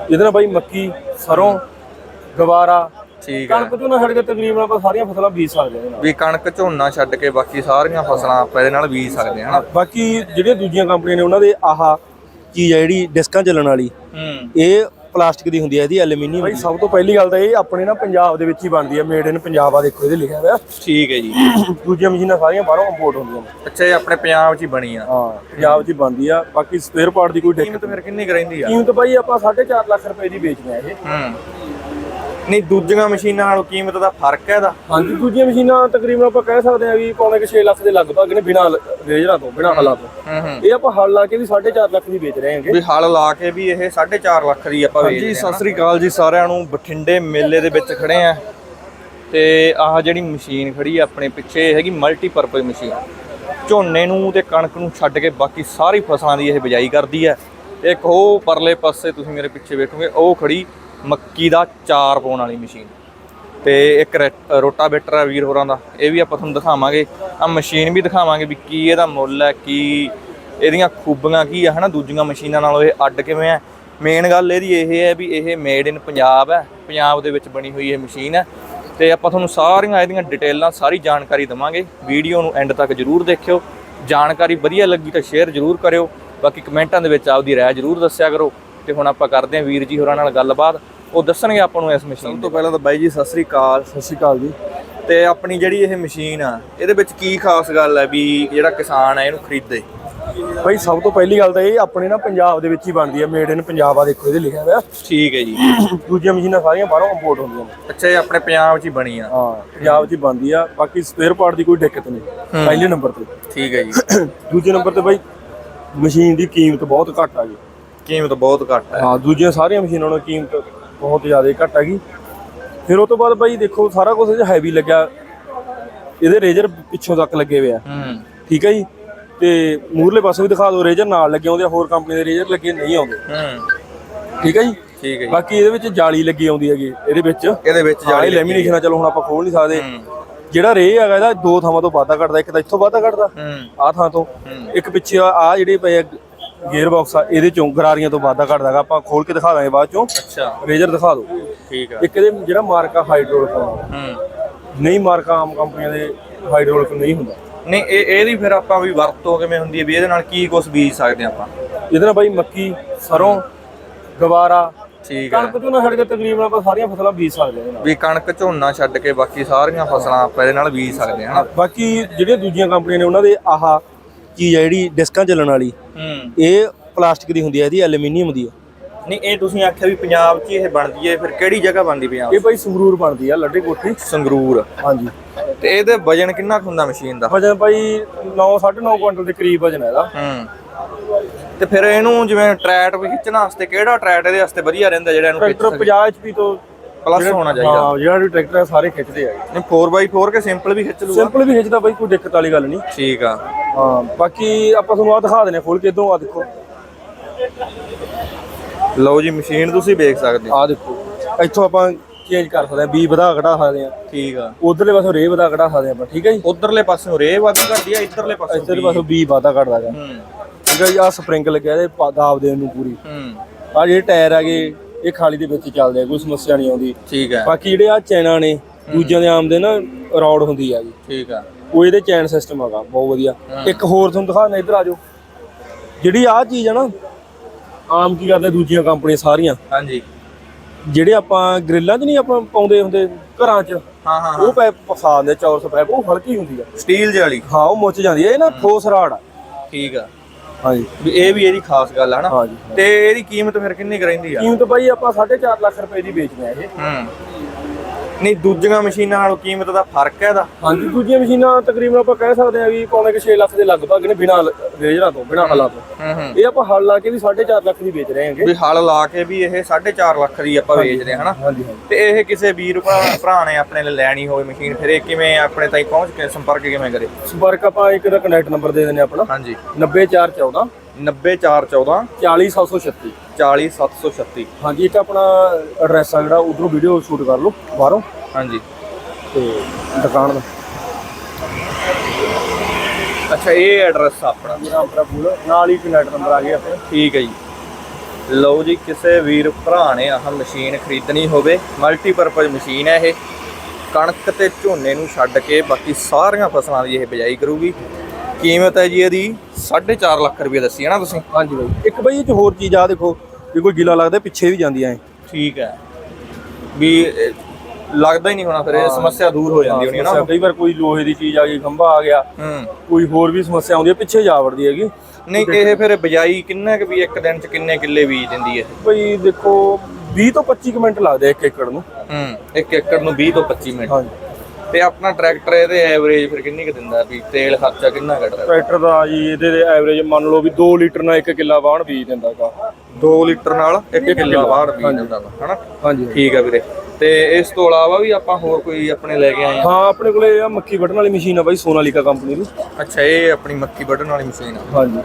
ਇਹਦੇ ਨਾਲ ਬਾਈ ਮੱਕੀ ਸਰੋਂ ਗਵਾਰਾ ਠੀਕ ਹੈ ਕਣਕ ਤੋਂ ਨਾ ਛੱਡ ਕੇ ਤਕਰੀਬਨ ਆਪਾਂ ਸਾਰੀਆਂ ਫਸਲਾਂ ਬੀਜ ਸਕਦੇ ਹਾਂ। ਇਹਦੇ ਨਾਲ ਵੀ ਕਣਕ ਝੋਨਾ ਛੱਡ ਕੇ ਬਾਕੀ ਸਾਰੀਆਂ ਫਸਲਾਂ ਆਪਾਂ ਇਹਦੇ ਨਾਲ ਬੀਜ ਸਕਦੇ ਹਾਂ ਹਨਾ? ਬਾਕੀ ਜਿਹੜੀਆਂ ਦੂਜੀਆਂ ਕੰਪਨੀਆਂ ਨੇ ਉਹਨਾਂ ਦੇ ਆਹ ਚੀਜ਼ ਆ ਜਿਹੜੀ ਡਿਸਕਾਂ ਚੱਲਣ ਵਾਲੀ ਹੂੰ। ਇਹ ਪਲਾਸਟਿਕ ਦੀ ਹੁੰਦੀ ਹੈ ਇਹਦੀ ਐਲੂਮੀਨੀਅਮ ਬਾਈ ਸਭ ਤੋਂ ਪਹਿਲੀ ਗੱਲ ਤਾਂ ਇਹ ਆਪਣੇ ਨਾ ਪੰਜਾਬ ਦੇ ਵਿੱਚ ਹੀ ਬਣਦੀ ਹੈ ਮੇਡ ਇਨ ਪੰਜਾਬ ਆ ਦੇਖੋ ਇਹਦੇ ਲਿਖਿਆ ਹੋਇਆ। ਠੀਕ ਹੈ ਜੀ। ਦੂਜੀਆਂ ਮਸ਼ੀਨਾਂ ਸਾਰੀਆਂ ਬਾਹਰੋਂ ਇੰਪੋਰਟ ਹੁੰਦੀਆਂ ਨੇ। ਅੱਛਾ ਇਹ ਆਪਣੇ ਪੰਜਾਬ 'ਚ ਹੀ ਬਣੀ ਆ। ਹਾਂ ਪੰਜਾਬ 'ਚ ਹੀ ਬਣਦੀ ਆ ਬਾਕੀ ਸਪੇਅਰ ਪਾਰਟ ਦੀ ਕੋਈ ਦਿੱਕਤ ਕੀਮਤ ਫਿਰ ਕਿੰਨੀ ਕੁ ਰਹਿੰਦੀ ਆ? ਕੀਮਤ ਬਾਈ ਆਪਾਂ 4.5 ਲੱਖ ਰੁਪਏ ਦੀ ਵੇਚਦੇ ਆ ਇਹ। ਹੂੰ। ਨਹੀਂ ਦੂਜੀਆਂ ਮਸ਼ੀਨਾਂ ਨਾਲੋਂ ਕੀਮਤ ਦਾ ਫ਼ਰਕ ਹੈ ਇਹਦਾ? ਹਾਂਜੀ ਦੂਜੀਆਂ ਮਸ਼ੀਨਾਂ ਤਕਰੀਬਨ ਆਪਾਂ ਕਹਿ ਸਕਦੇ ਆ ਵੀ ਪੌਣੇ ਕਿ 6 ਲੱਖ ਦੇ ਲਗਭਗ ਨੇ ਬਿਨਾਂ ਰੇਜਰਾਂ ਤੋਂ ਬਿਨਾਂ ਹਲਾਂ ਤੋਂ। ਹੂੰ ਹੂੰ। ਇਹ ਆਪਾਂ ਹਲ ਲਾ ਕੇ ਵੀ 4.5 ਲੱਖ ਦੀ ਵੇਚ ਰਹੇ ਹਾਂਗੇ। ਵੀ ਹਲ ਲਾ ਕੇ ਵੀ ਇਹ 4.5 ਲੱਖ ਦੀ ਆਪਾਂ ਵੇਚਦੇ ਹਾਂ ਸਤਿ ਸ੍ਰੀ ਅਕਾਲ ਜੀ ਸਾਰਿਆਂ ਨੂੰ। ਬਠਿੰਡੇ ਮੇਲੇ ਦੇ ਵਿੱਚ ਖੜੇ ਆ ਤੇ ਆਹ ਜਿਹੜੀ ਮਸ਼ੀਨ ਖੜੀ ਆ ਆਪਣੇ ਪਿੱਛੇ ਹੈਗੀ ਮਲਟੀਪਰਪਸ ਮਸ਼ੀਨ। ਝੋਨੇ ਨੂੰ ਤੇ ਕਣਕ ਨੂੰ ਛੱਡ ਕੇ ਬਾਕੀ ਸਾਰੀ ਫਸਲਾਂ ਦੀ ਇਹ ਬਿਜਾਈ ਕਰਦੀ ਹੈ। ਇੱਕ ਉਹ ਪਰਲੇ ਪਾਸੇ ਤੁਸੀਂ ਮੇਰੇ ਪਿੱਛੇ ਵੇਖੋਗੇ ਉਹ ਖੜੀ ਮੱਕੀ ਦਾ ਚਾਰ ਪਾਉਣ ਵਾਲੀ ਮਸ਼ੀਨ। ਤੇ ਇੱਕ ਰੈ- ਰੋਟਾਵੇਟਰ ਆ ਵੀਰ ਹੋਰਾਂ ਦਾ, ਇਹ ਵੀ ਆਪਾਂ ਤੁਹਾਨੂੰ ਦਿਖਾਵਾਂਗੇ। ਆ ਮਸ਼ੀਨ ਵੀ ਦਿਖਾਵਾਂਗੇ ਵੀ ਕੀ ਇਹਦਾ ਮੁੱਲ ਹੈ, ਕੀ ਇਹਦੀਆਂ ਖੂਬੀਆਂ ਕੀ ਆ, ਹਨਾ? ਦੂਜੀਆਂ ਮਸ਼ੀਨਾਂ ਨਾਲੋਂ ਇਹ ਅੱਡ ਕਿਵੇਂ ਆ ਮੇਨ ਗੱਲ ਇਹਦੀ ਇਹ ਹੈ ਵੀ ਇਹ ਮੇਡ ਇਨ ਪੰਜਾਬ ਹੈ। ਪੰਜਾਬ ਦੇ ਵਿੱਚ ਬਣੀ ਹੋਈ ਇਹ ਮਸ਼ੀਨ ਹੈ। ਤੇ ਆਪਾਂ ਤੁਹਾਨੂੰ ਸਾਰੀਆਂ ਇਹਦੀਆਂ ਡਿਟੇਲਾਂ, ਸਾਰੀ ਜਾਣਕਾਰੀ ਦਵਾਂਗੇ। ਵੀਡੀਓ ਨੂੰ ਐਂਡ ਤੱਕ ਜਰੂਰ ਦੇਖਿਓ। ਜਾਣਕਾਰੀ ਵਧੀਆ ਲੱਗੀ ਤਾਂ ਸ਼ੇਅਰ ਜਰੂਰ ਕਰਿਓ। ਬਾਕੀ ਕਮੈਂਟਾਂ ਦੇ ਵਿੱਚ ਆਪਦੀ ਰਾਏ ਜਰੂਰ ਦੱਸਿਆ ਕਰੋ। ਤੇ ਹੁਣ ਆਪਾਂ ਕਰਦੇ ਹਾਂ ਵੀਰ ਜੀ ਹੋਰਾਂ ਨਾਲ ਗੱਲਬਾਤ ਉਹ ਦੱਸਣਗੇ ਆਪਾਂ ਨੂੰ ਇਸ ਮਸ਼ੀਨ ਤੋਂ ਪਹਿਲਾਂ ਤਾਂ ਬਾਈ ਜੀ ਸਤਿ ਸ੍ਰੀ ਅਕਾਲ। ਸਤਿ ਸ਼੍ਰੀ ਅਕਾਲ ਜੀ। ਤੇ ਆਪਣੀ ਜਿਹੜੀ ਇਹ ਮਸ਼ੀਨ ਆ ਇਹਦੇ ਵਿੱਚ ਕੀ ਖਾਸ ਗੱਲ ਹੈ ਵੀ ਜਿਹੜਾ ਕਿਸਾਨ ਹੈ ਇਹਨੂੰ ਖਰੀਦੇ? ਬਾਈ ਸਭ ਤੋਂ ਪਹਿਲੀ ਗੱਲ ਤਾਂ ਇਹ ਆਪਣੇ ਨਾ ਪੰਜਾਬ ਦੇ ਵਿੱਚ ਹੀ ਬਣਦੀ ਹੈ ਮੇਡ ਇਨ ਪੰਜਾਬ ਆ ਦੇਖੋ ਇਹਦੇ ਲਿਖਿਆ ਹੋਇਆ। ਠੀਕ ਹੈ ਜੀ। ਦੂਜੀਆਂ ਮਸ਼ੀਨਾਂ ਸਾਰੀਆਂ ਬਾਹਰੋਂ ਇੰਪੋਰਟ ਹੁੰਦੀਆਂ ਨੇ। ਅੱਛਾ ਇਹ ਆਪਣੇ ਪੰਜਾਬ 'ਚ ਹੀ ਬਣੀ ਆ। ਹਾਂ ਪੰਜਾਬ 'ਚ ਹੀ ਬਣਦੀ ਆ ਬਾਕੀ ਸਪੇਅਰ ਪਾਰਟ ਦੀ ਕੋਈ ਦਿੱਕਤ ਨਹੀਂ ਪਹਿਲੇ ਨੰਬਰ ਤੇ। ਠੀਕ ਹੈ ਜੀ। ਦੂਜੇ ਨੰਬਰ ਤੇ ਬਾਈ ਮਸ਼ੀਨ ਦੀ ਕੀਮਤ ਬਹੁਤ ਘੱਟ ਆ ਗਈ ਕੀਮਤ ਬਹੁਤ ਘੱਟ ਹੈ। ਹਾਂ ਦੂਜੀਆਂ ਸਾਰੀਆਂ ਮਸ਼ੀਨਾਂ ਨਾਲੋਂ ਕੀਮਤ ਬਹੁਤ ਜ਼ਿਆਦਾ ਘੱਟ ਹੈਗੀ। ਫਿਰ ਉਹ ਤੋਂ ਬਾਅਦ ਬਾਈ ਦੇਖੋ ਸਾਰਾ ਕੁਝ ਇਹ ਹੈਵੀ ਲੱਗਿਆ। ਇਹਦੇ ਰੇਜਰ ਪਿੱਛੋਂ ਤੱਕ ਲੱਗੇ ਹੋਏ ਆ। ਹੂੰ। ਠੀਕ ਹੈ ਜੀ? ਤੇ ਮੂਰਲੇ ਪਾਸੇ ਵੀ ਦਿਖਾ ਦਿਓ ਰੇਜਰ ਨਾਲ ਲੱਗੇ ਆਉਂਦੇ ਆ ਹੋਰ ਕੰਪਨੀ ਦੇ ਰੇਜਰ ਲੱਗੇ ਨਹੀਂ ਆਉਂਦੇ। ਹੂੰ। ਠੀਕ ਹੈ ਜੀ? ਠੀਕ ਹੈ ਜੀ। ਬਾਕੀ ਇਹਦੇ ਵਿੱਚ ਜਾਲੀ ਲੱਗੀ ਆਉਂਦੀ ਹੈਗੀ ਇਹਦੇ ਵਿੱਚ। ਇਹਦੇ ਵਿੱਚ ਜਾਲੀ ਲੈਮੀਨੇਸ਼ਨ ਆ ਚਲੋ ਹੁਣ ਆਪਾਂ ਖੋਲ ਨਹੀਂ ਸਕਦੇ। ਜਿਹੜਾ ਰੇ ਹੈਗਾ ਇਹਦਾ ਦੋ ਥਾਵਾਂ ਤੋਂ ਵਾਧਾ ਘਟਦਾ ਇੱਕ ਤਾਂ ਇੱਥੋਂ ਵਾਧਾ ਘਟਦਾ ਹੂੰ। ਆਹ ਥਾਂ ਤੋਂ। ਇੱਕ ਪਿੱਛੇ ਆ ਜਿਹੜੇ ਪਏ ਗੇਅਰ ਬਾਕਸ ਆ ਇਹਦੇ ਚੋਂ ਗਰਾਰੀਆਂ ਤੋਂ ਵਾਧਾ ਘਟਦਾ ਹੈਗਾ ਆਪਾਂ ਖੋਲ ਕੇ ਦਿਖਾ ਦਾਂਗੇ ਬਾਅਦ ਚੋਂ। ਅੱਛਾ। ਰੇਜਰ ਦਿਖਾ ਦਿਓ ਠੀਕ ਆ। ਇੱਕ ਇਹਦੇ ਜਿਹੜਾ ਮਾਰਕਾ ਹਾਈਡ੍ਰੋਲਿਕ ਹੂੰ। ਨਹੀਂ ਮਾਰਕਾ ਆਮ ਕੰਪਨੀਆਂ ਦੇ ਹਾਈਡ੍ਰੋਲਿਕ ਨਹੀਂ ਹੁੰਦਾ। ਨਹੀਂ ਇਹ ਇਹਦੀ ਫਿਰ ਆਪਾਂ ਵੀ ਵਰਤੋਂ ਕਿਵੇਂ ਹੁੰਦੀ ਹੈ ਵੀ ਇਹਦੇ ਨਾਲ ਕੀ ਕੁਝ ਬੀਜ ਸਕਦੇ ਆਪਾਂ? ਇਹਦੇ ਨਾਲ ਬਾਈ ਮੱਕੀ ਸਰੋਂ ਗਵਾਰਾ ਠੀਕ ਹੈ ਕਣਕ ਤੋਂ ਨਾ ਛੱਡ ਕੇ ਤਕਰੀਬਨ ਆਪਾਂ ਸਾਰੀਆਂ ਫਸਲਾਂ ਬੀਜ ਸਕਦੇ ਹਾਂ ਵੀ ਕਣਕ ਝੋਨਾ ਛੱਡ ਕੇ ਬਾਕੀ ਸਾਰੀਆਂ ਫਸਲਾਂ ਆਪਾਂ ਇਹਦੇ ਨਾਲ ਬੀਜ ਸਕਦੇ ਹਾਂ ਬਾਕੀ ਜਿਹੜੀਆਂ ਦੂਜੀਆਂ ਕੰਪਨੀਆਂ ਨੇ ਉਹਨਾਂ ਦੇ ਆਹ ਚੀਜ਼ ਆ ਜਿਹੜੀ ਡਿਸਕਾਂ ਚੱਲਣ ਵਾਲੀ ਹੂੰ। ਇਹ ਪਲਾਸਟਿਕ ਦੀ ਹੁੰਦੀ ਹੈ ਇਹਦੀ ਐਲੂਮੀਨੀਅਮ ਦੀ ਹੈ ਨਹੀਂ ਇਹ ਤੁਸੀਂ ਆਖਿਆ ਵੀ ਪੰਜਾਬ 'ਚ ਇਹ ਬਣਦੀ ਹੈ ਫਿਰ ਕਿਹੜੀ ਜਗ੍ਹਾ ਬਣਦੀ ਪੰਜਾਬ ਇਹ ਬਾਈ ਸੰਗਰੂਰ ਬਣਦੀ ਆ ਲੱਡੇ ਕੋਠੀ। ਸੰਗਰੂਰ। ਹਾਂਜੀ। ਤੇ ਇਹਦੇ ਵਜਨ ਕਿੰਨਾ ਕੁ ਹੁੰਦਾ ਮਸ਼ੀਨ ਦਾ? ਵਜਨ ਬਾਈ 9 9.5 ਕੁਇੰਟਲ ਦੇ ਕਰੀਬ ਵਜਨ ਹੈ ਇਹਦਾ। ਹੂੰ। ਤੇ ਫਿਰ ਇਹਨੂੰ ਜਿਵੇਂ ਟਰੈਟ ਵੀ ਖਿੱਚਣ ਵਾਸਤੇ ਕਿਹੜਾ ਟਰੈਟ ਇਹਦੇ ਵਾਸਤੇ ਵਧੀਆ ਰਹਿੰਦਾ ਜਿਹੜਾ ਇਹਨੂੰ ਖਿੱਚ ਟਰੈਕਟਰ 50 HP ਤੋਂ ਪਲੱਸ ਹੋਣਾ ਚਾਹੀਦਾ। ਹਾਂ ਜਿਹੜਾ ਵੀ ਟਰੈਕਟਰ ਹੈ ਸਾਰੇ ਖਿੱਚਦੇ ਆ ਨਹੀਂ 4x4 ਕੇ ਸਿੰਪਲ ਵੀ ਖਿੱਚ ਲੂਗਾ। ਸਿੰਪਲ ਵੀ ਖਿੱਚਦਾ ਬਾਈ ਕੋਈ ਦਿੱਕਤ ਵਾਲੀ ਗੱਲ ਨਹੀਂ। ਠੀਕ ਆ। ਹਾਂ ਬਾਕੀ ਆਪਾਂ ਤੁਹਾਨੂੰ ਆ ਦਿਖਾ ਦਿੰਦੇ ਹਾਂ ਖੋਲ ਕੇ ਇਧਰੋਂ ਆ ਦੇਖੋ। ਲਓ ਜੀ ਮਸ਼ੀਨ ਤੁਸੀਂ ਵੇਖ ਸਕਦੇ ਆ ਦੇਖੋ ਇੱਥੋਂ ਆਪਾਂ ਚੇਂਜ ਕਰ ਸਕਦੇ ਆ ਬੀ ਵਧਾ ਘਟਾ ਸਕਦੇ ਆ ਠੀਕ ਆ। ਉਧਰਲੇ ਪਾਸੋਂ ਰੇ ਵਧਾ ਘਟਾ ਸਕਦੇ ਆ ਆਪਾਂ ਠੀਕ ਹੈ ਜੀ? ਉਧਰਲੇ ਪਾਸਿਓਂ ਰੇ ਵੱਧ ਘਟਦੀ ਆ ਇਧਰਲੇ ਪਾਸਿਓਂ ਇੱਧਰਲੇ ਪਾਸੋਂ ਬੀ ਵਾਧਾ ਘਟਦਾ ਹੂੰ। ਠੀਕ ਹੈ ਜੀ ਆ ਸਪਰਿੰਗ ਲੱਗਿਆ ਇਹਦੇ ਦਾਬ ਦੇਣ ਨੂੰ ਪੂਰੀ। ਹੂੰ। ਆ ਜਿਹੜੇ ਟਾਇਰ ਹੈਗੇ ਇਹ ਖਾਲੀ ਦੇ ਵਿੱਚ ਹੀ ਚੱਲਦੇ ਆ ਕੋਈ ਸਮੱਸਿਆ ਨਹੀਂ ਆਉਂਦੀ। ਠੀਕ ਆ ਬਾਕੀ ਜਿਹੜੇ ਆ ਚੈਨਾ ਨੇ ਦੂਜਿਆਂ ਦੇ ਆਮ ਦੇ ਨਾ ਰੌਡ ਹੁੰਦੀ ਆ ਜੀ। ਠੀਕ ਆ। ਉਹ ਇਹਦੇ ਚੈਨ ਸਿਸਟਮ ਹੈਗਾ ਬਹੁਤ ਵਧੀਆ। ਇੱਕ ਹੋਰ ਤੁਹਾਨੂੰ ਦਿਖਾਣਾ ਇੱਧਰ ਆ ਜਾਓ। ਜਿਹੜੀ ਆ ਚੀਜ਼ ਆ ਨਾ ਆਮ ਕੀ ਕਰਦੇ ਦੂਜੀਆਂ ਕੰਪਨੀਆਂ ਸਾਰੀਆਂ। ਹਾਂਜੀ। ਜਿਹੜੇ ਆਪਾਂ ਗ੍ਰਿਲਾਂ 'ਚ ਨਹੀਂ ਆਪਾਂ ਪਾਉਂਦੇ ਹੁੰਦੇ ਘਰਾਂ 'ਚ? ਹਾਂ ਹਾਂ ਉਹ ਪੈਪ ਫਸਾ ਦਿੰਦੇ ਚੌਰਸ ਪੈਪ ਉਹ ਹਲਕੀ ਹੁੰਦੀ ਆ। ਸਟੀਲ ਵਾਲੀ। ਹਾਂ ਉਹ ਮੁੱਚ ਜਾਂਦੀ ਆ ਇਹ ਨਾ ਠੋਸ ਰਾੜ ਆ। ਠੀਕ ਆ। ਹਾਂਜੀ। ਵੀ ਇਹ ਵੀ ਇਹਦੀ ਖਾਸ ਗੱਲ ਹਨਾ ਹਾਂਜੀ ਤੇ ਇਹਦੀ ਕੀਮਤ ਫਿਰ ਕਿੰਨੀ ਕੁ ਰਹਿੰਦੀ ਆ? ਕੀਮਤ ਬਾਈ ਆਪਾਂ 4.5 ਲੱਖ ਰੁਪਏ ਦੀ ਵੇਚਦੇ ਆ ਇਹ। ਹੂੰ। ਨਹੀਂ ਦੂਜੀਆਂ ਮਸ਼ੀਨਾਂ ਨਾਲੋਂ ਕੀਮਤ ਦਾ ਫ਼ਰਕ ਹੈ ਇਹਦਾ? ਹਾਂਜੀ ਦੂਜੀਆਂ ਮਸ਼ੀਨਾਂ ਤਕਰੀਬਨ ਆਪਾਂ ਕਹਿ ਸਕਦੇ ਆ ਵੀ ਪੌਣੇ ਕਿ 6 ਲੱਖ ਦੇ ਲਗਭਗ ਨੇ ਬਿਨਾਂ ਰੇਜਰਾਂ ਤੋਂ ਬਿਨਾਂ ਹਲਾਂ ਤੋਂ। ਇਹ ਆਪਾਂ ਹਲ ਲਾ ਕੇ ਵੀ 4.5 ਲੱਖ ਦੀ ਵੇਚ ਰਹੇ ਹਾਂਗੇ। ਵੀ ਹਲ ਲਾ ਕੇ ਵੀ ਇਹ 4.5 ਲੱਖ ਦੀ ਆਪਾਂ ਵੇਚਦੇ ਹਾਂ ਹਨਾ? ਹਾਂਜੀ ਤੇ ਇਹ ਕਿਸੇ ਵੀਰ ਭਰਾ ਨੇ ਆਪਣੇ ਲਈ ਲੈਣੀ ਹੋਵੇ ਮਸ਼ੀਨ ਫਿਰ ਇਹ ਕਿਵੇਂ ਆਪਣੇ ਤਾਈਂ ਪਹੁੰਚ ਕੇ ਸੰਪਰਕ ਕਿਵੇਂ ਕਰੇ? ਸੰਪਰਕ ਆਪਾਂ ਇੱਕ ਦਾ ਕਨੈਕਟ ਨੰਬਰ ਦੇ ਦਿੰਦੇ ਆਪਣਾ। ਹਾਂਜੀ। 90414 90414 40736 40736 ਹਾਂਜੀ ਇੱਕ ਆਪਣਾ ਐਡਰੈਸ ਆ ਜਿਹੜਾ ਉਧਰੋਂ ਵੀਡੀਓ ਸ਼ੂਟ ਕਰ ਲਓ ਬਾਹਰੋਂ। ਹਾਂਜੀ। ਤੇ ਦੁਕਾਨ ਦਾ। ਅੱਛਾ ਇਹ ਐਡਰੈਸ ਆਪਣਾ। ਮੇਰਾ ਆਪਣਾ ਫੂਲ ਨਾਲ ਹੀ ਕਨੈਕਟ ਨੰਬਰ ਆ ਗਿਆ ਆਪਣੇ। ਠੀਕ ਹੈ ਜੀ। ਲਓ ਜੀ ਕਿਸੇ ਵੀਰ ਭਰਾ ਨੇ ਆਹ ਮਸ਼ੀਨ ਖਰੀਦਣੀ ਹੋਵੇ ਮਲਟੀਪਰਪਜ਼ ਮਸ਼ੀਨ ਹੈ ਇਹ। ਕਣਕ ਤੇ ਝੋਨੇ ਨੂੰ ਛੱਡ ਕੇ ਬਾਕੀ ਸਾਰੀਆਂ ਫਸਲਾਂ ਦੀ ਇਹ ਬਿਜਾਈ ਕਰੂਗੀ। ਕੀਮਤ ਹੈ ਜੀ ਇਹਦੀ? 4.5 ਲੱਖ ਰੁਪਏ ਦੱਸੀ ਹੈ ਨਾ ਤੁਸੀਂ? ਹਾਂਜੀ ਬਾਈ। ਇੱਕ ਬਾਈ ਇਹ ਚ ਹੋਰ ਚੀਜ਼ ਆ ਦੇਖੋ ਜੇ ਕੋਈ ਗਿਲਾ ਲੱਗਦਾ ਪਿੱਛੇ ਵੀ ਜਾਂਦੀ ਐ ਠੀਕ ਹੈ। ਵੀ ਇਹ ਲੱਗਦਾ ਹੀ ਨਹੀਂ ਹੋਣਾ ਫਿਰ ਇਹ ਸਮੱਸਿਆ ਦੂਰ ਹੋ ਜਾਂਦੀ ਹੋਣੀ ਹੈ ਨਾ। ਕਈ ਵਾਰ ਕੋਈ ਲੋਹੇ ਦੀ ਚੀਜ਼ ਆ ਗਈ ਖੰਭਾ ਆ ਗਿਆ ਹੂੰ। ਕੋਈ ਹੋਰ ਵੀ ਸਮੱਸਿਆ ਆਉਂਦੀ ਹੈ ਪਿੱਛੇ ਜਾ ਵੜਦੀ ਹੈਗੀ। ਨਹੀਂ ਇਹ ਫਿਰ ਬਿਜਾਈ ਕਿੰਨਾ ਕੁ ਵੀ ਇੱਕ ਦਿਨ ਚ ਕਿੰਨੇ ਕਿੱਲੇ ਬੀਜ ਦਿੰਦੀ ਹੈ? ਬਈ ਦੇਖੋ 20 ਤੋਂ 25 ਕੁ ਮਿੰਟ ਲੱਗਦੇ ਆ ਇੱਕ ਏਕੜ ਨੂੰ। ਹੂੰ ਇੱਕ ਏਕੜ ਨੂੰ 20 ਤੋਂ 25 ਮਿੰਟ। ਹਾਂਜੀ। ਤੇ ਆਪਣਾ ਟਰੈਕਟਰ ਇਹਦੇ ਐਵਰੇਜ ਫਿਰ ਕਿੰਨੀ ਕੁ ਦਿੰਦਾ ਵੀ ਤੇਲ ਖਰਚਾ ਕਿੰਨਾ ਕੱਢਦਾ ਟਰੈਕਟਰ ਦਾ ਜੀ ਇਹਦੇ ਐਵਰੇਜ ਮੰਨ ਲਓ ਵੀ 2 ਲੀਟਰ ਨਾਲ 1 ਕਿੱਲਾ ਵਾਹਣ ਬੀਜ ਦਿੰਦਾਗਾ 2 ਲੀਟਰ ਨਾਲ 1 ਕਿੱਲਾ ਬਾਹਰ ਬੀਜ ਦਿੰਦਾ ਵਾ, ਹਨਾ? ਹਾਂਜੀ। ਠੀਕ ਆ ਵੀਰੇ। ਤੇ ਇਸ ਤੋਂ ਇਲਾਵਾ ਵੀ ਆਪਾਂ ਹੋਰ ਕੋਈ ਆਪਣੇ ਲੈ ਕੇ ਆਏ ਆ? ਹਾਂ ਆਪਣੇ ਕੋਲੇ ਆ ਮੱਕੀ ਵੱਢਣ ਵਾਲੀ ਮਸ਼ੀਨ ਆ ਬਾਈ ਸੋਨਾਲੀਕਾ ਕੰਪਨੀ ਦੀ। ਅੱਛਾ ਇਹ ਆਪਣੀ ਮੱਕੀ ਵੱਢਣ ਵਾਲੀ ਮਸ਼ੀਨ ਆ। ਹਾਂਜੀ।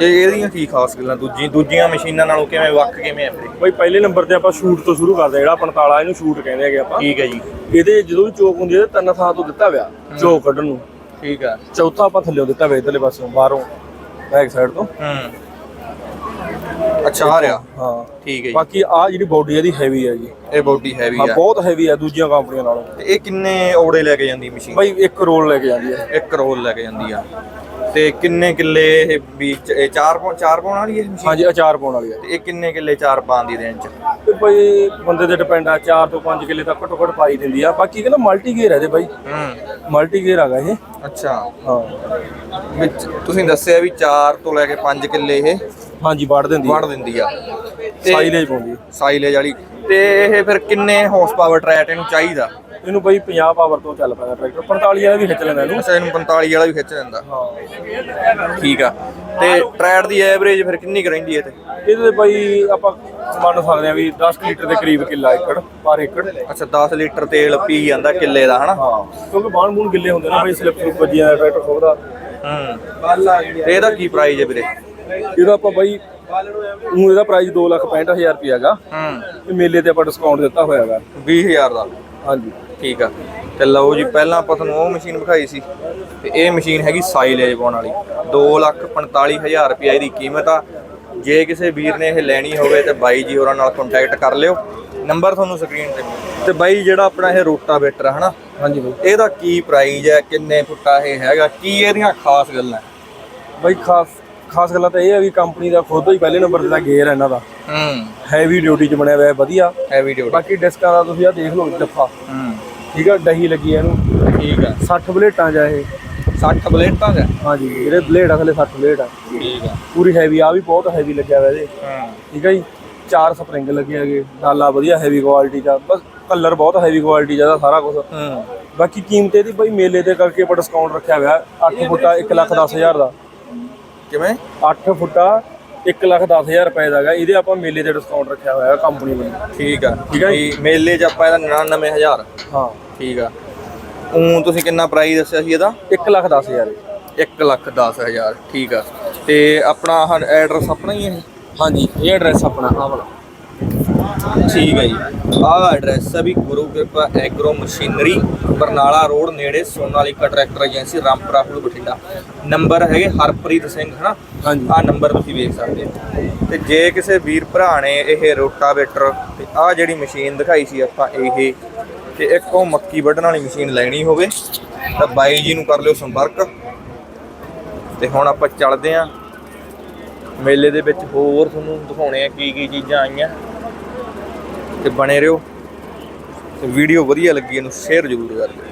ਇਹ ਇਹਦੀਆਂ ਕੀ ਖਾਸ ਗੱਲਾਂ? ਦੂਜੀ ਦੂਜੀਆਂ ਮਸ਼ੀਨਾਂ ਨਾਲੋਂ ਕਿਵੇਂ ਵੱਖ ਕਿਵੇਂ ਆ ਵੀਰੇ? ਬਾਈ ਪਹਿਲੇ ਨੰਬਰ ਤੇ ਆਪਾਂ ਸ਼ੂਟ ਤੋਂ ਸ਼ੁਰੂ ਕਰਦੇ ਜਿਹੜਾ 45 ਇਹਨੂੰ ਸ਼ੂਟ ਕਹਿੰਦੇ ਹੈਗੇ ਆਪਾਂ। ਠੀਕ ਹੈ ਜੀ। ਇਹਦੇ ਜਦੋਂ ਵੀ ਚੋਕ ਹੁੰਦੀ ਹੈ ਤਿੰਨ ਥਾਂ ਤੋਂ ਦਿੱਤਾ ਹੋਇਆ ਚੋਕ ਕੱਢਣ ਨੂੰ। ਠੀਕ ਆ। ਚੌਥਾ ਆਪਾਂ ਥੱਲੇੋਂ ਦਿੱਤਾ ਹੋਇਆ ਇਧਰਲੇ ਪਾਸੋਂ ਬਾਹਰੋਂ ਬੈਕ ਸਾਈਡ ਤੋਂ। ਹੂੰ। ਅੱਛਾ ਆ ਰਿਹਾ। ਹਾਂ। ਠੀਕ ਹੈ ਜੀ। ਬਾਕੀ ਆ ਜਿਹੜੀ ਬੋਡੀ ਇਹਦੀ ਹੈਵੀ ਹੈ ਜੀ। ਇਹ ਬੋਡੀ ਹੈਵੀ ਹਾਂ ਬਹੁਤ ਹੈਵੀ ਹੈ ਦੂਜੀਆਂ ਕੰਪਨੀਆਂ ਨਾਲੋਂ। ਤੇ ਇਹ ਕਿੰਨੇ ਔੜੇ ਲੈ ਕੇ ਜਾਂਦੀ ਮਸ਼ੀਨ ਬਾਈ ਇੱਕ ਰੋਲ ਲੈ ਕੇ ਜਾਂਦੀ ਹੈ ਇੱਕ ਰੋਲ ਲੈ ਕੇ ਜਾਂਦੀ ਆ। ਤੇ ਕਿੰਨੇ ਕਿੱਲੇ ਇਹ ਵੀ ਚ- ਇਹ ਚਾਰ ਪਾਉ ਚਾਰ ਪਾਉਣ ਵਾਲੀ ਇਹ ਮਸ਼ੀਨ ਹਾਂਜੀ ਅਚਾਰ ਪਾਉਣ ਵਾਲੀ ਹੈ ਤੇ ਇਹ ਕਿੰਨੇ ਕਿੱਲੇ ਚਾਰ ਪਾਉਣ ਦੀ ਦਿਨ ਚ ਤੇ ਬਾਈ ਬੰਦੇ ਤੇ ਡਿਪੈਂਡ ਆ 4 ਤੋਂ 5 ਕਿੱਲੇ ਤੱਕ ਘੱਟੋ ਘੱਟ ਪਾਈ ਦਿੰਦੀ ਆ। ਬਾਕੀ ਕਹਿੰਦਾ ਮਲਟੀ ਗੇਅਰ ਹੈ ਇਹਦੇ ਬਾਈ। ਹੂੰ। ਮਲਟੀ ਗੇਅਰ ਹੈਗਾ ਇਹ। ਅੱਛਾ। ਹਾਂ। ਵਿੱਚ ਤੁਸੀਂ ਦੱਸਿਆ ਵੀ 4 ਤੋਂ ਲੈ ਕੇ 5 ਕਿੱਲੇ ਇਹ ਹਾਂਜੀ ਵੜ ਦਿੰਦੀ ਵੜ ਦਿੰਦੀ ਆ। ਤੇ ਸਾਈਲੇਜ ਪਾਉਂਦੀ ਸਾਈਲੇਜ ਵਾਲੀ। ਤੇ ਇਹ ਫਿਰ ਕਿੰਨੇ ਹਾਰਸ ਪਾਵਰ ਟਰੈਟ ਇਹਨੂੰ ਚਾਹੀਦਾ? ਇਹਨੂੰ ਬਾਈ 50 ਪਾਵਰ ਤੋਂ ਚੱਲ ਪੈਂਦਾ ਟਰੈਕਟਰ 45 ਵਾਲਾ ਵੀ ਖਿੱਚ ਲੈਂਦਾ ਇਹਨੂੰ। ਅੱਛਾ ਇਹਨੂੰ 45 ਵਾਲਾ ਵੀ ਖਿੱਚ ਲੈਂਦਾ। ਹਾਂ। ਠੀਕ ਆ। ਤੇ ਟਰੈਟ ਦੀ ਐਵਰੇਜ ਫਿਰ ਕਿੰਨੀ ਕੁ ਰਹਿੰਦੀ ਹੈ ਤੇ ਇਹਦੇ ਤੇ ਬਾਈ ਆਪਾਂ ਮੰਨ ਸਕਦੇ ਆ ਵੀ 10 ਲੀਟਰ ਦੇ ਕਰੀਬ ਕਿੱਲਾ ਏਕੜ ਪਰ ਏਕੜ। ਅੱਛਾ 10 ਲੀਟਰ ਤੇਲ ਪੀ ਜਾਂਦਾ ਕਿੱਲੇ ਦਾ ਹਨਾ? ਹਾਂ ਕਿਉਂਕਿ ਬਾਣ ਬੂਣ ਗਿੱਲੇ ਹੁੰਦੇ ਨਾ ਬਾਈ ਸਲਿੱਪ ਸਲੁੱਪ ਵੱਜੀਆਂ ਟਰੈਕਟਰ ਖੋਦਾ ਹੂੰ। ਤੇ ਇਹਦਾ ਕੀ ਪ੍ਰਾਈਸ ਹੈ ਵੀਰੇ? ਇਹਦਾ ਆਪਾਂ ਬਾਈ ਉਹ ਇਹਦਾ ਪ੍ਰਾਈਸ 265000 ਰੁਪਏ ਹੈਗਾ। ਹੂੰ। ਤੇ ਮੇਲੇ ਤੇ ਆਪਾਂ ਡਿਸਕਾਊਂਟ ਦਿੱਤਾ ਹੋਇਆ ਹੈਗਾ। 20000 ਦਾ? ਹਾਂਜੀ। ਠੀਕ ਆ। ਤੇ ਲਓ ਜੀ ਪਹਿਲਾਂ ਆਪਾਂ ਤੁਹਾਨੂੰ ਉਹ ਮਸ਼ੀਨ ਵਿਖਾਈ ਸੀ। ਤੇ ਇਹ ਮਸ਼ੀਨ ਹੈਗੀ ਸਾਈਲੇਜ ਪਾਉਣ ਵਾਲੀ। 245000 ਰੁਪਏ ਇਹਦੀ ਕੀਮਤ ਆ। ਜੇ ਕਿਸੇ ਵੀਰ ਨੇ ਇਹ ਲੈਣੀ ਹੋਵੇ ਤੇ ਬਾਈ ਜੀ ਹੋਰਾਂ ਨਾਲ ਕੰਟੈਕਟ ਕਰ ਲਿਓ। ਨੰਬਰ ਤੁਹਾਨੂੰ ਸਕਰੀਨ ਤੇ। ਤੇ ਬਾਈ ਜਿਹੜਾ ਆਪਣਾ ਇਹ ਰੋਟਾਵੇਟਰ ਹੈ ਹਨਾ? ਹਾਂਜੀ ਬਾਈ। ਇਹਦਾ ਕੀ ਪ੍ਰਾਈਸ ਹੈ ਕਿੰਨੇ ਫੁੱਟਾ ਇਹ ਹੈਗਾ? ਕੀ ਇਹਦੀਆਂ ਖਾਸ ਗੱਲਾਂ? ਬਾਈ ਖਾਸ ਖਾਸ ਗੱਲਾਂ ਤਾਂ ਇਹ ਹੈ ਵੀ ਕੰਪਨੀ ਦਾ ਖੁਦ ਹੀ ਪਹਿਲੇ ਨੰਬਰ ਤੇ ਦਾ ਗੇਅਰ ਹੈ ਇਹਨਾਂ ਦਾ। ਹੂੰ। ਹੈਵੀ ਡਿਊਟੀ ਚ ਬਣਿਆ ਹੋਇਆ ਹੈ, ਵਧੀਆ। ਹੈਵੀ ਡਿਊਟੀ ਬਾਕੀ ਡਿਸਕਾਂ ਦਾ ਤੁਸੀਂ ਆ ਦੇਖ ਲਓ ਜੱਫਾ। ਹੂੰ। ਠੀਕ ਆ ਡਹੀ ਲੱਗੀ ਹੈ ਇਹਨੂੰ। ਠੀਕ ਆ। 60 ਬਲੇਟਾਂ ਜਾ ਇਹ। 60 ਬਲੇਟਾਂ ਦਾ ਹਾਂਜੀ ਜਿਹੜੇ ਬਲੇਡ ਆ ਥੱਲੇ 60 ਬਲੇਡ ਆ। ਠੀਕ ਆ। ਪੂਰੀ ਹੈਵੀ ਆ ਵੀ ਬਹੁਤ ਹੈਵੀ ਲੱਗਿਆ ਹੋਇਆ ਇਹਦੇ। ਹੂੰ। ਠੀਕ ਹੈ ਜੀ ਚਾਰ ਸਪਰਿੰਗ ਲੱਗੇ ਹੈਗੇ। ਡਾਲਾ ਵਧੀਆ ਹੈਵੀ ਕੁਆਲਿਟੀ ਦਾ ਬਸ ਕਲਰ ਬਹੁਤ ਹੈਵੀ ਕੁਆਲਿਟੀ ਦਾ ਇਹਦਾ ਸਾਰਾ ਕੁਝ ਹੂੰ। ਬਾਕੀ ਕੀਮਤ ਇਹਦੀ ਬਈ ਮੇਲੇ ਤੇ ਕਰਕੇ ਆਪਾਂ ਡਿਸਕਾਊਂਟ ਰੱਖਿਆ ਹੋਇਆ 8 ਫੁੱਟਾ 1 ਲੱਖ 10 ਹਜ਼ਾਰ ਦਾ। ਕਿਵੇਂ? 8 ਫੁੱਟਾ 1 ਲੱਖ 10 ਹਜ਼ਾਰ ਰੁਪਏ ਦਾ ਹੈਗਾ। ਇਹਦੇ ਆਪਾਂ ਮੇਲੇ ਤੇ ਡਿਸਕਾਊਂਟ ਰੱਖਿਆ ਹੋਇਆ ਕੰਪਨੀ ਵੱਲੋਂ। ਠੀਕ ਆ। ਠੀਕ ਆ ਜੀ। ਮੇਲੇ 'ਚ ਆਪਾਂ ਇਹਦਾ 99000 ਹਾਂ। ਠੀਕ ਆ। ਉਂ ਤੁਸੀਂ ਕਿੰਨਾ ਪ੍ਰਾਈਸ ਦੱਸਿਆ ਸੀ ਇਹਦਾ? 1 ਲੱਖ 10 ਹਜ਼ਾਰ। 1 ਲੱਖ 10000 ਠੀਕ ਆ। ਤੇ ਆਪਣਾ ਐਡਰੈਸ ਆਪਣਾ ਹੀ ਹੈ ਹਾਂਜੀ ਇਹ ਐਡਰੈਸ ਆਪਣਾ ਆਹ ਵਾਲਾ। ਠੀਕ ਹੈ ਜੀ। ਆਹ ਐਡਰੈਸ ਹੈ ਵੀ ਗੁਰੂ ਕਿਰਪਾ ਐਗਰੋ ਮਸ਼ੀਨਰੀ। ਬਰਨਾਲਾ ਰੋਡ ਨੇੜੇ Sonalika tractor agency Rampura Phul Bathinda. Number ਹੈਗੇ ਹਰਪ੍ਰੀਤ ਸਿੰਘ ਹਨਾ? ਹਾਂਜੀ। ਆਹ ਨੰਬਰ ਤੁਸੀਂ ਵੇਖ ਸਕਦੇ ਹੋ। ਤੇ ਜੇ ਕਿਸੇ ਵੀਰ ਭਰਾ ਨੇ ਇਹ ਰੋਟਾਵੇਟਰ ਤੇ ਆਹ ਜਿਹੜੀ ਮਸ਼ੀਨ ਦਿਖਾਈ ਸੀ ਆਪਾਂ ਇਹ ਤੇ ਇੱਕ ਉਹ ਮੱਕੀ ਵੱਢਣ ਵਾਲੀ ਮਸ਼ੀਨ ਲੈਣੀ ਹੋਵੇ ਤਾਂ ਬਾਈ ਜੀ ਨੂੰ ਕਰ ਲਿਓ ਸੰਪਰਕ। ਤੇ ਹੁਣ ਆਪਾਂ ਚੱਲਦੇ ਆਂ ਮੇਲੇ ਦੇ ਵਿੱਚ ਹੋਰ ਤੁਹਾਨੂੰ ਦਿਖਾਉਣੇ ਆ ਕੀ ਕੀ ਚੀਜ਼ਾਂ ਆਈਆਂ। ਤੇ ਬਣੇ ਰਹੋ। ਵੀਡੀਓ ਵਧੀਆ ਲੱਗੀ ਇਹਨੂੰ ਸ਼ੇਅਰ ਜ਼ਰੂਰ ਕਰ ਦਿਓ।